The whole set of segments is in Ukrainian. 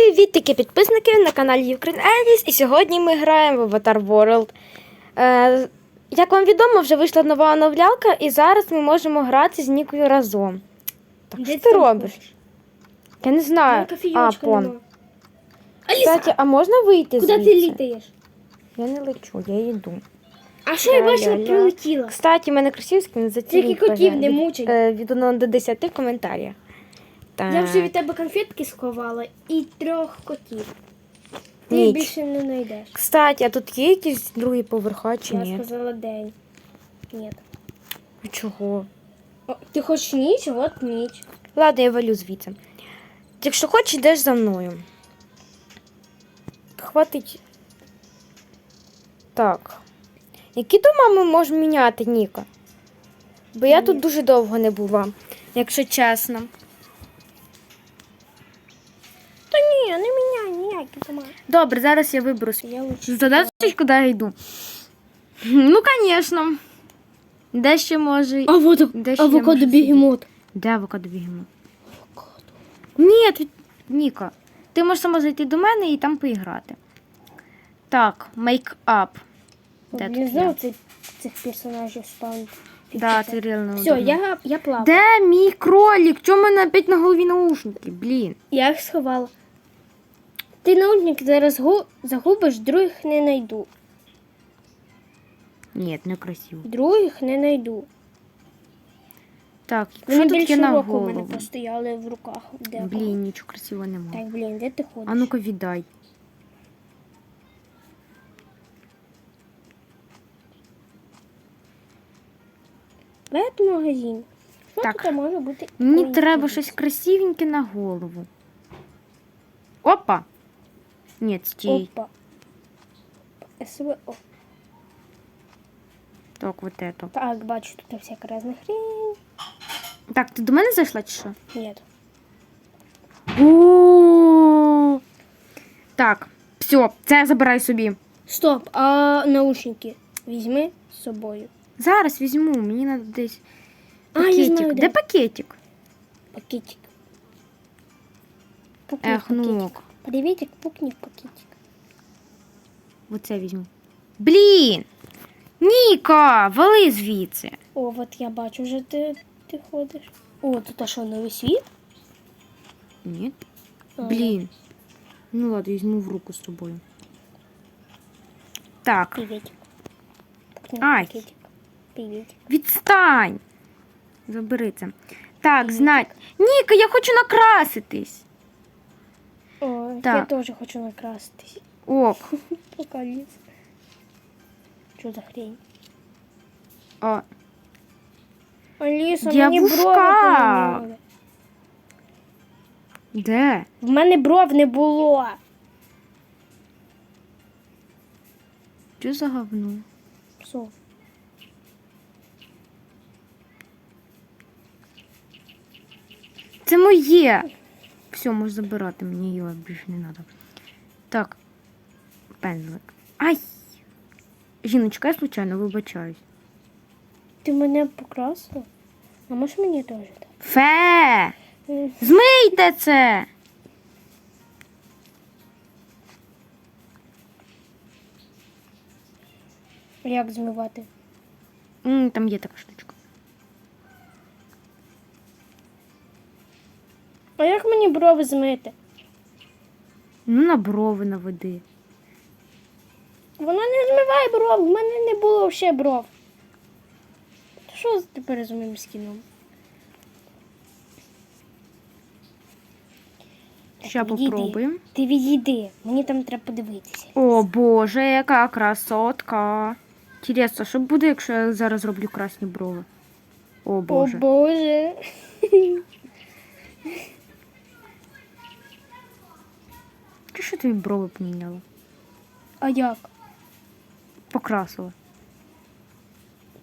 Привіт, такі підписники на каналі Ukraine Alice. І сьогодні ми граємо в Avatar World. Е, як вам відомо, вже вийшла нова оновлялка, і зараз ми можемо грати з Нікою разом. Так, що ти робиш? Я не знаю. А, пон. Кстати, а можна вийти куди ти літаєш? Я не лечу, я йду. А що я бачила, прилетіла? Кстати, мене красивський не Тільки котів не мучать. Е, Від 1 до 10 в коментарях. Так. Я вже від тебе конфетки сховала і трьох котів. Ти Ніч. більше не знайдеш. Кстати, а тут є якісь другі поверха чи Я ні? сказала день. Ні. А Чого? О, ти хочеш ніч, от ніч. Ладно, я валю звідси. Якщо хочеш, йдеш за мною. Хватить. Так. Які дома ми можемо міняти, Ніка? Бо я тут дуже довго не була, якщо чесно. Добре, зараз я виберу свій. Задачі, куди я йду. Ну, звісно. Де ще може. Авокадо, Де ще я авокадо бігемот. Де авокадо бігемо? Ні. Ніка. Ти можеш сама зайти до мене і там поіграти. Так, мейк-ап. Де тут я? цих, цих персонажів спавнить. Да, це реально. Все, удобно. я, я плаваю. Де мій кролик? Чому в мене опять на голові наушники? Блін. Я їх сховала. Ти наушники зараз загубиш, других не знайду. Ні, не красиво. Других не знайду. Так, якщо тут є на року у мене постояли в руках. Де? Блін, нічого красивого немає. Так, блін, де ти ходиш? А ну-ка віддай. Вет-магазин. Що Так. тут може бути? Мені треба щось красивеньке на голову. Опа! Ні, стій. Опа. СВО. Так, вот это. Так, бачу, тут всяка разна хрень. Так, ти до мене зайшла чи що? Нет. О! Так, все, це я забираю собі. Стоп, а наушники візьми з собою. Зараз візьму, мені треба десь А, я пакетик. знаю, де де. пакетик? Пакетик. Пукни в Ех, ну пакетик. ок. Приветик, пукни в пакетик. Оце візьму. Блін! Ніка, вали звідси. О, от я бачу, вже ти, ти ходиш. О, тут а що, новий світ? Ні. А, Блін. Ну ладно, візьму в руку з собою. Так, Приветик. Ай. пакетик. Приветик. відстань. Забери це. Так, знать. Ніка, я хочу накраситись. О, я Так. теж хочу накраситись. Ок. Пока ліс. Що за хрень? О, Аліса, мені брови Дівушка! де? В мене бров не було. Що за говно? Все. Це моє. Все, можеш забирати, мені його більше не треба. Так. Пензлик. Ай! Жіночка, я случайно вибачаюсь. Ти мене покрасила? А може мені теж так? Фе! Змийте це! Як змивати? М, Там є така штучка. А як мені брови змити? Ну, на брови наведи. Вона не змиває бров, в мене не було ще бров. Що тепер з моїм скіном? Ще відійди. попробуємо. Ти відійди, мені там треба подивитися. О, Боже, яка красотка. Інтересно, що буде, якщо я зараз зроблю красні брови? О, Боже. О Боже. Чи що тобі брови поміняла? А як? Покрасила.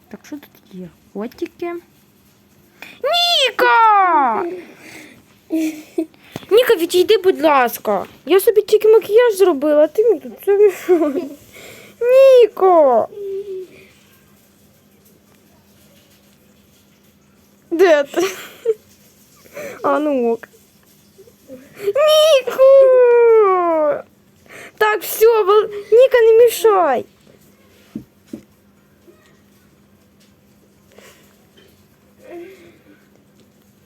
Так, що тут є? Котики. Ніка! Ніка, відійди, будь ласка. Я собі тільки макіяж зробила, а ти мені тут собі. Ніко! Де ти? А ну ок. Ніку! Так, все, Вал... Ніка, не мішай.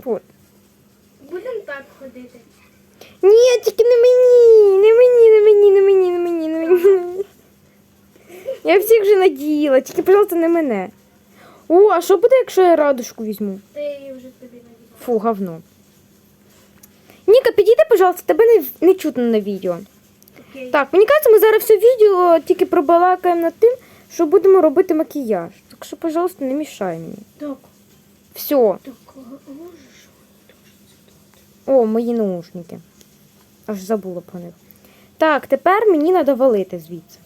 От. Будемо так ходити. Ні, тільки не мені, не мені, не мені, не мені, не мені, не мені. Я всіх вже надіяла, тільки, пожалуйста, не мене. О, а що буде, якщо я радужку візьму? Я її вже тобі наділа. Фу, говно. Ніка, підійди, пожалуйста, тебе не, не чутно на відео. Окей. Так, мені кажеться, ми зараз все відео тільки пробалакаємо над тим, що будемо робити макіяж. Так що, пожалуйста, не мішай мені. Так, Все. так, а? О, мої наушники. Аж забула про них. Так, тепер мені треба валити звідси.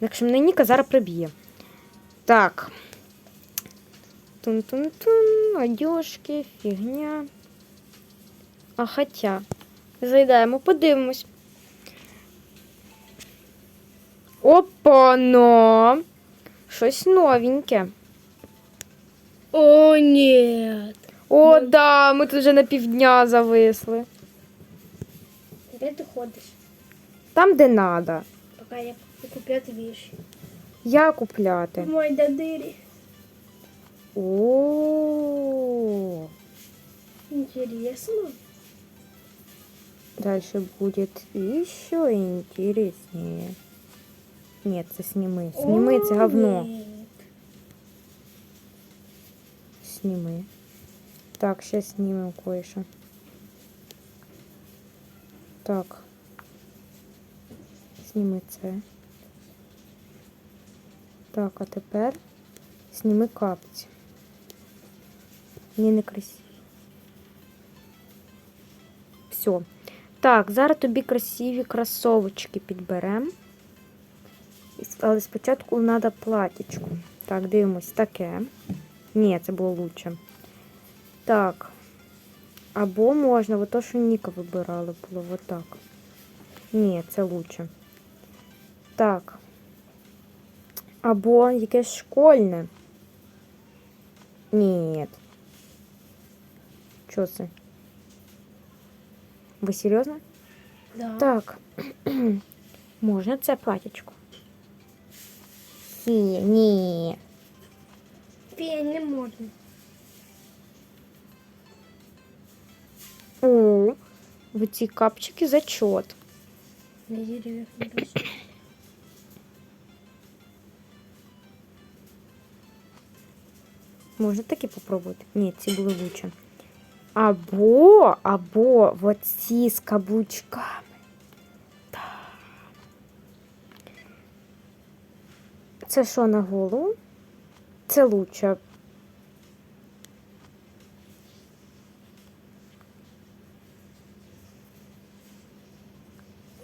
Якщо мене Ніка зараз приб'є. Так. Тун-тун-тун, одежки, фігня. А хоча. Зайдемо, подивимось. Опа-но! Щось новеньке. О, ні. О, да, ми тут вже на півдня зависли. Де ти ходиш? Там, де надо. Поки я купляти віші. Я купляти. Мой дадирі. О, Інтересно. дальше будет еще интереснее. Нет, це сними. Сними це О, говно. ні. Сними. Так, сейчас снимем кое-что. Так. Сніми це. Так, а тепер сніми капці. Ні, не красиво. Все. Так, зараз тобі красиві кросовочки підберемо. Але спочатку треба платічку. Так, дивимось таке. Ні, це було лучше. Так. Або можна, от то, що Ніка вибирала, було отак. Ні, це лучше. Так. Або якесь школьне. Ні. Що це? Ви серйозно? Да. Так. Можна це платячко? Ні, ні. Фія, не можна. О, в ці капчики зачет. Не дерев'я не росте. Можна такі попробувати? Ні, ці були лучше. Або, або от ці з каблучками. Так. Це що на голову? Це лучше.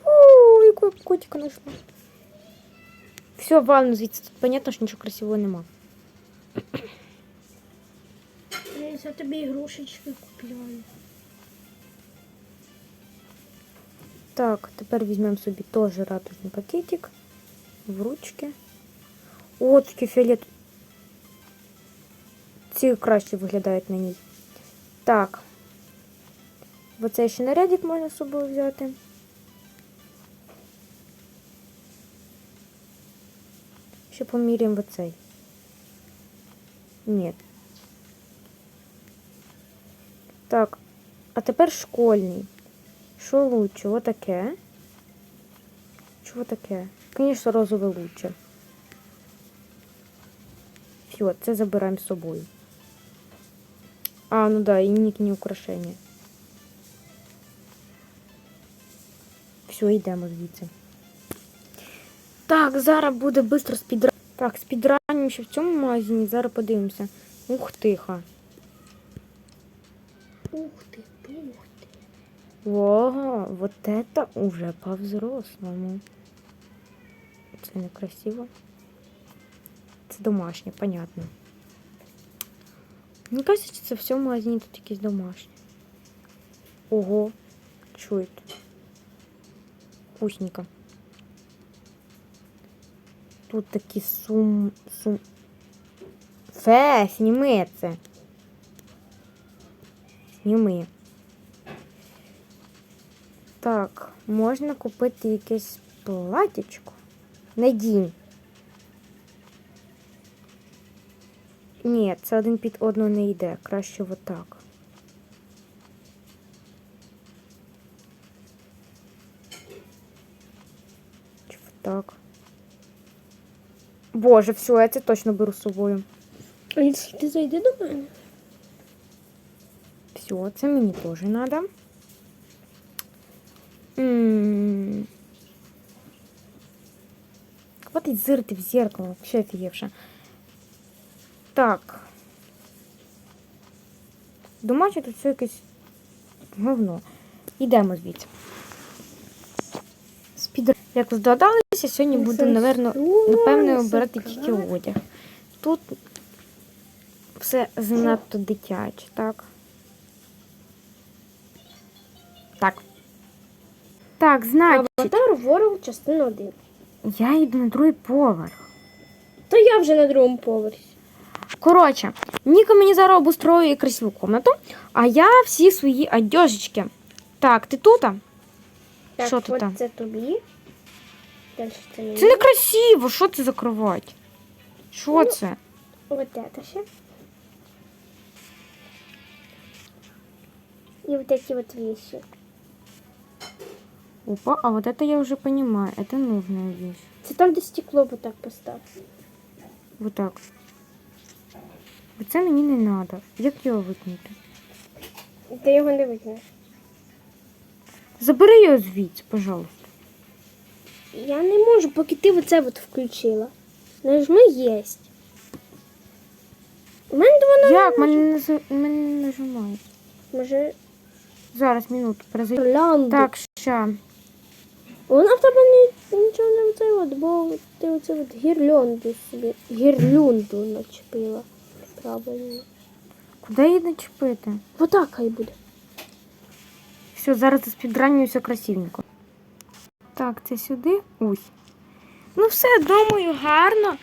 О, яку я котика знайшла. Все, ванну звідси. Тут понятно, що нічого красивого нема. Я тобі ігрушечки купляю. Так, тепер візьмемо собі теж радужний пакетик в ручки. О, такий фіолет. Ці краще виглядають на ній. Так. Оцей ще нарядик можна з собою взяти. Ще поміряємо оцей. Ні. Так, а тепер школьний. Що лучше? Отаке. Чого таке? Звісно, розове лучше. Все, це забираємо з собою. А, ну да, і нікі украшення. Все, йдемо звідси. Так, зараз буде швидко спідра... Так, спідранім ще в цьому магазині, зараз подивимося. Ух тиха. Ух ти, ух ти. Ого, вот это уже по-взрослому. Це некрасиво. Це домашнє, понятно. Мені кажется, це все в магазині тут якісь домашні. Ого, чуєте. Вкусненько. Тут такі сум... сум... Фе, це. Сніми. Так, можна купити якесь платічко. Надінь. Ні, це один під одного не йде. Краще отак. Чи отак. Боже, все, я це точно беру з собою. А ти зайди до мене? Все, це мені теж треба. Хватить зирити в зеркало, вообще офігевше. Так. Думаю, що тут все якесь говно. Йдемо звідси. Спідер. Як здогадалися, сьогодні буду, напевно, напевне, обирати тільки одяг. Тут все занадто дитяче, так? Так. Так, значить, Аватар World частина 1. я йду на другий поверх. То я вже на другому поверсі. Коротше, Ніка мені зараз обустроює красиву комнату, а я всі свої одежечки. Так, ти тут? Так, Що тут от там? це тобі. Далі це мені. Це не красиво, що це за кровать? Що це? Вот это ще. И вот эти вот вещи. Опа, а вот это я уже понимаю, это нужная вещь. Це там, де стекло вот так постав. Вот так. Бо Це мені не треба. Як його викинути? Ти його не викинеш. Забери його звідси, пожалуйста. Я не можу, поки ти оце от включила. Нажми єсть. У мене воно Як? Мене не, наз- мене не нажимають. може Зараз, минуту, гірлянду. Так, ща. Вона в тебе нічого не оце от, бо ти оце от гірлянду собі. Гірлянду начепила. Правильно. Куди її начепити? Отак хай буде. Все, зараз спідранюю все красивенько. Так, це сюди. Ой. Ну все, думаю, гарно.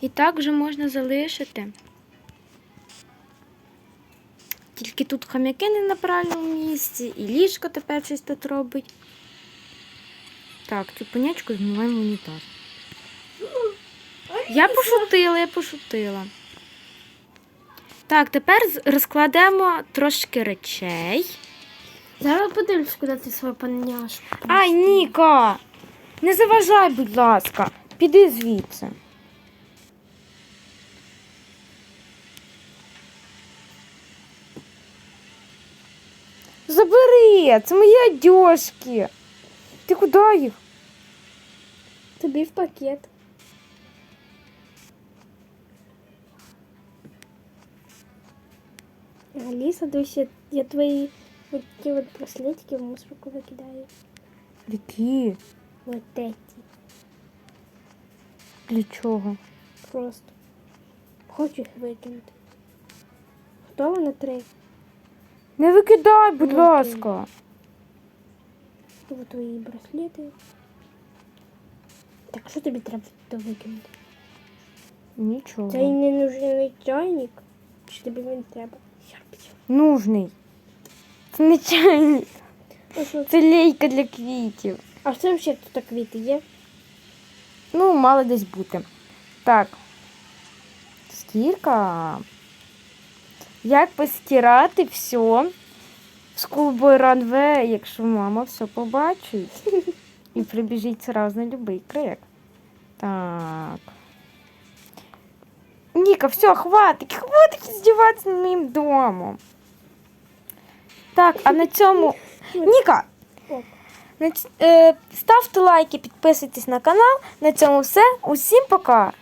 І так вже можна залишити. Тільки тут хам'яки не на правильному місці, і ліжко тепер щось тут робить. Так, цю понячку змиваємо в унітаз. Я пошутила, я пошутила. Так, тепер розкладемо трошки речей. Зараз подивлюсь, куди ти свою паняшку. Ай, Ніка! Не заважай, будь ласка. Піди звідси. Забери! Це мої одежки. Ти куди їх? Тобі в пакет. Алиса, дивись, я, твої вот ті от браслетики в мусорку викидаю. Які? Вот эти. Для чого? Просто. Хочу їх викинути. Готова на три? Не викидай, будь ласка. Ось твої браслети. Так, що тобі треба то викинути? Нічого. Цей не нужний чайник? Чи тобі він треба? Нужний. Це не чайник. А? Це лейка для квітів. А це взагалі тут квіти є? Ну, мало десь бути. Так. Стірка. Як постирати все Schoolboy Runway, якщо мама все побачить. І прибіжить сразу на любий крик. Так. Ніка, все, хватить, хватить здіватися над моїм домом. Так, а на цьому. Ніка! Е, Ставте лайки, підписуйтесь на канал. На цьому все. Усім пока!